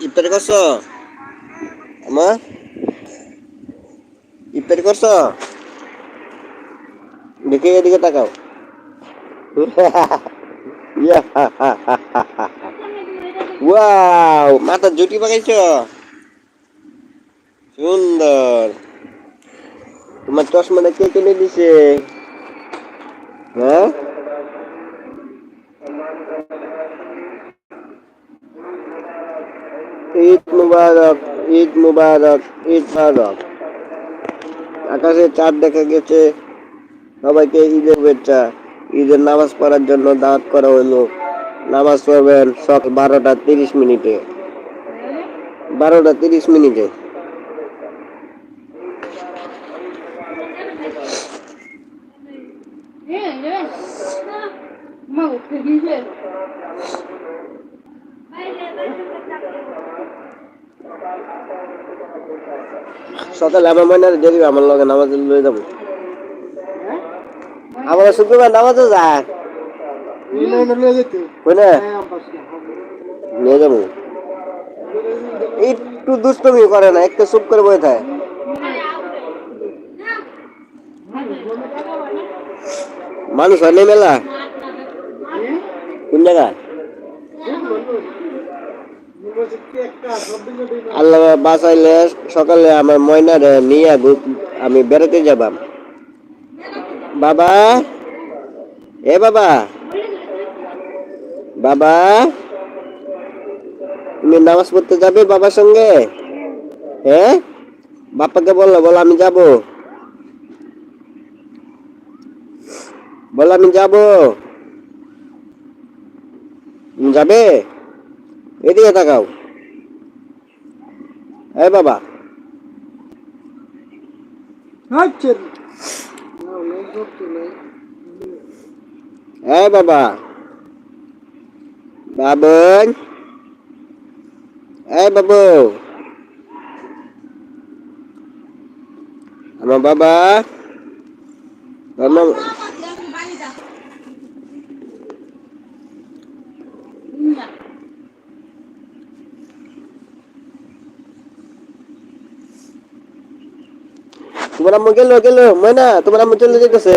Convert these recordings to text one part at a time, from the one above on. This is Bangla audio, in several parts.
ইফতারি করছ আমা ইফতারি করছ দেখে এদিকে তাকাও ওয়াও মাথা জুটি পাকাইছ সুন্দর তোমার চশমাটা কে কিনে দিছে হ্যাঁ ঈদ মুবারক ঈদ মুবারক ঈদ মুবারক। আকাশে চাঁদ দেখা গেছে। সবাইকে ঈদের শুভেচ্ছা। ঈদের নামাজ পড়ার জন্য দাওয়াত করা হলো। নামাজ পড়বেন সকাল বারোটা তিরিশ মিনিটে। বারোটা তিরিশ মিনিটে। সকালে আমার দেরি আমার লগে নামাজ যাব। শুক্রবার নামাজও যায়। নিয়ে একটু দুষ্টমি করে না, একটু চুপ করে বসে থাকে। মানুষ হয় মেলা? কোন জায়গা? আল্লাহ বাঁচাইলে সকালে আমার ময়নারে নিয়ে আমি বেড়াতে যাবাম। বাবা, এ বাবা বাবা, তুমি নামাজ পড়তে যাবে বাবার সঙ্গে? হ্যাঁ বাপাকে বলল বলো আমি যাব। বলো আমি যাব। যাবে? এদিকে তাকাও। এ বাবা এ বাবা বাবন এ বাবু আমার বাবা আমার তোমার আম্মু গেল গেল। ময়না তোমার আম্মু চলে যেতেছে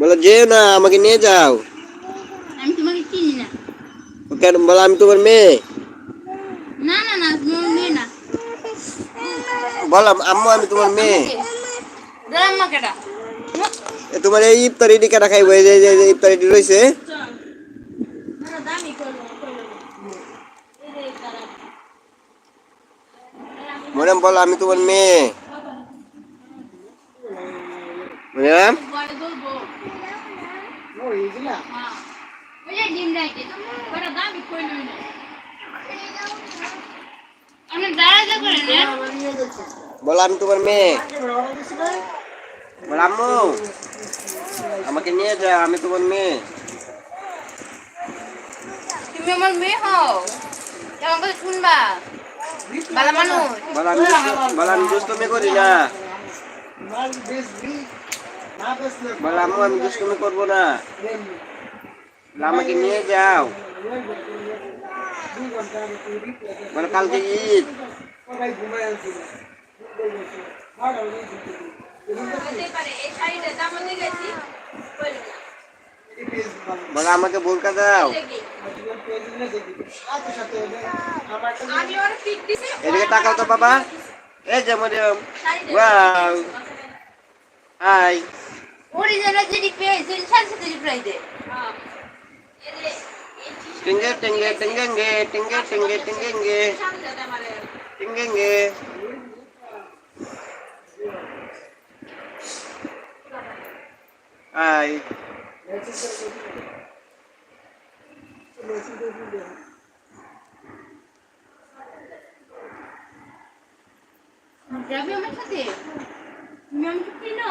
বলো যেও না আমাকে নিয়ে যাও। আমি তোমাকে চিনি না। কেন বলো আমি তোমার মেয়ে। না না না তোমার মেয়ে না। বললাম আম্মু আমি তোমার মেয়ে। কেটা তোমার এই ইফতারিটি কেটা খাইবো? এই যে ইফতারিটি রয়েছে মনে বলো আমি তোমার মেয়ে বুঝলাম পরে বলব হ্যাঁ ওই যে ডিম রাইতে বড় দামি কই নই না আমি দাঁড়াতে করে না বলো আমি তোমার মেয়ে। বলো আম্মু। আমাকে নিয়ে যাও আমি তোমার মেয়ে। তুমি আমার মেয়ে হও। কেমন করে শুনবা। ভালো মানুষ। বলো আমি দুষ্টমি করি না। বলো আম্মু আমি দুষ্টমি করব না বলো, আমাকে নিয়ে যাও বলো কালকে ঈদ হতে পারে এই শাড়িটা দাম দিয়ে গেছি বলো আমাকে বোরকা দাও আমি ওর পিক দিছি এদিকে তাকাও তো বাবা এই যে মরিয়ম ওয়াও হাই অরিজিনাল যদি পেয়ে যদি সাথে রিপ্লাই দে টিঙ্গে টিঙ্গে টিঙ্গে টিঙ্গে টিঙ্গে টিঙ্গে টিঙ্গে। হাই যাবে আমার সাথে? তুমি আমাকে চিনো?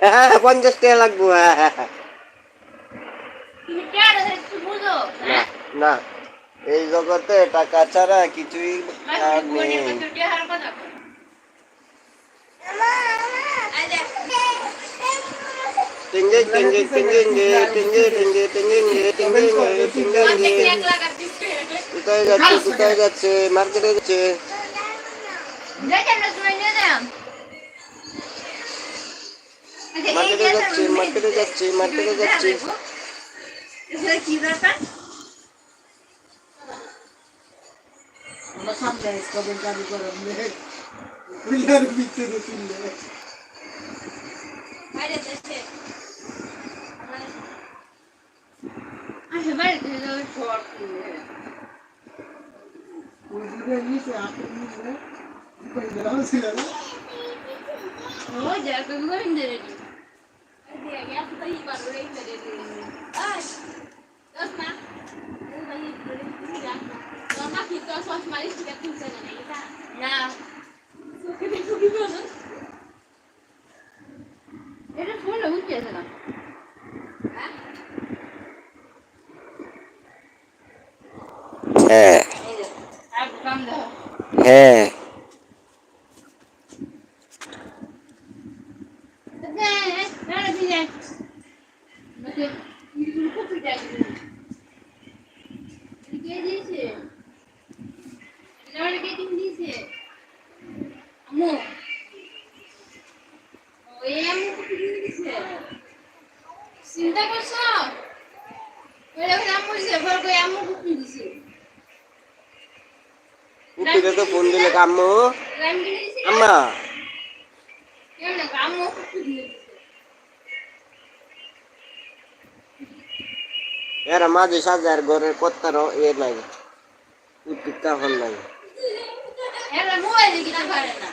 Ka পঞ্চাশ টাকা লাগবো তুমি কেন সুবুদো? না না এই জগতে টাকা ছাড়া কিছুই আর নেই টিঙ্গে টিঙ্গে টিঙ্গে টিঙ্গে টিঙ্গে টিঙ্গে টিঙ্গে টিঙ্গে টিঙ্গে কোথায় যাচ্ছে কোথায় যাচ্ছে মার্কেটে যাচ্ছে মার্কেটে যাচ্ছি মার্কেটে যাচ্ছি মার্কেটে যাচ্ছি। কি ব্যাপার? Oh, Jack, এটা শুনলে বুঝতে হ্যাঁ। আম্মা আম্মু এরা মাঝে সাজার ঘরের কত্তারও এ নাই। উঠতে কাহন নাই। না।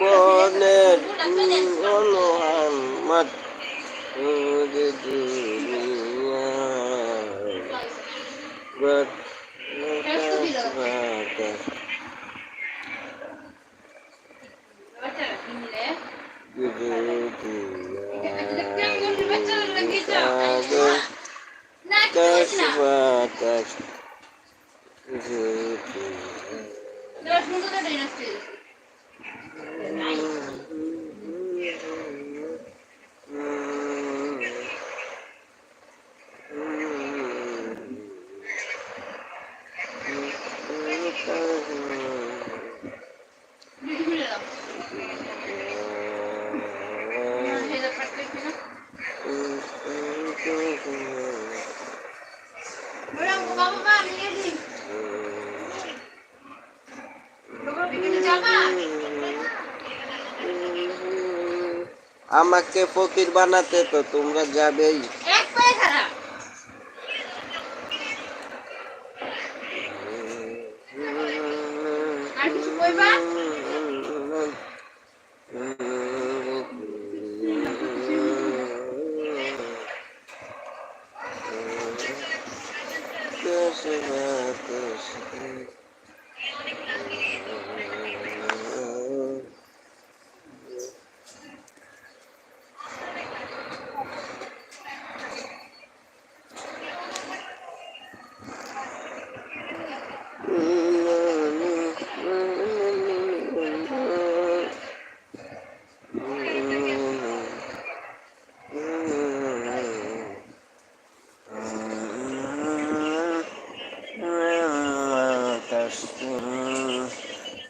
বনের Mohammad Dört mutlu da benim আমাকে ফকির বানাতে তো তোমরা যাবেই।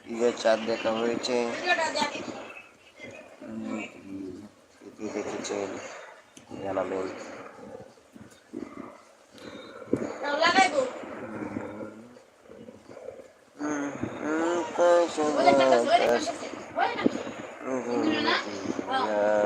ইয়ে চাঁদ দেখা হয়েছে দেখেছেন জানাবেন Yeah.